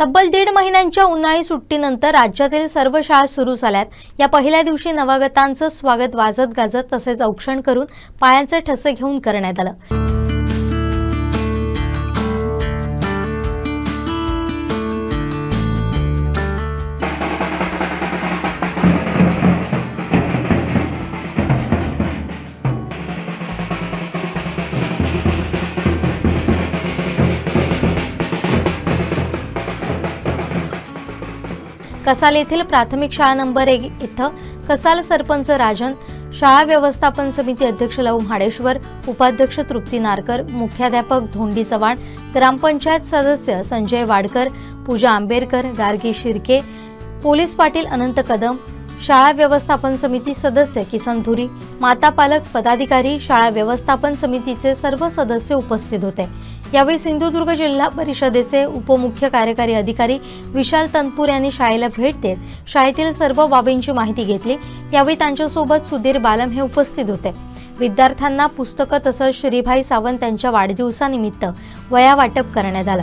तब्बल दीड महिन्यांच्या उन्हाळी सुट्टीनंतर राज्यातील सर्व शाळा सुरू झाल्यात. या पहिल्या दिवशी नवागतांचं स्वागत वाजत गाजत तसेच औक्षण करून पायांचे ठसे घेऊन करण्यात आलं. कसाल येथील प्राथमिक शाळा नंबर एक इथं कसाल सरपंच राजन शाळा व्यवस्थापन समिती अध्यक्ष लव म्हाडेश्वर उपाध्यक्ष तृप्ती नारकर मुख्याध्यापक धोंडी चव्हाण ग्रामपंचायत सदस्य संजय वाडकर पूजा आंबेरकर गार्गी शिर्के पोलीस पाटील अनंत कदम शाळा व्यवस्थापन समिती सदस्य किसन धुरी माता पालक पदाधिकारी शाळा व्यवस्थापन समितीचे सर्व सदस्य उपस्थित होते. यावेळी सिंधुदुर्ग जिल्हा परिषदेचे उपमुख्य कार्यकारी अधिकारी विशाल तनपूर यांनी शाळेला भेट देत शाळेतील सर्व बाबींची माहिती घेतली. यावेळी त्यांच्यासोबत सुधीर बालम हे उपस्थित होते. विद्यार्थ्यांना पुस्तकं तसंच श्रीभाई सावंत यांच्या वाढदिवसानिमित्त वया वाटप करण्यात आलं.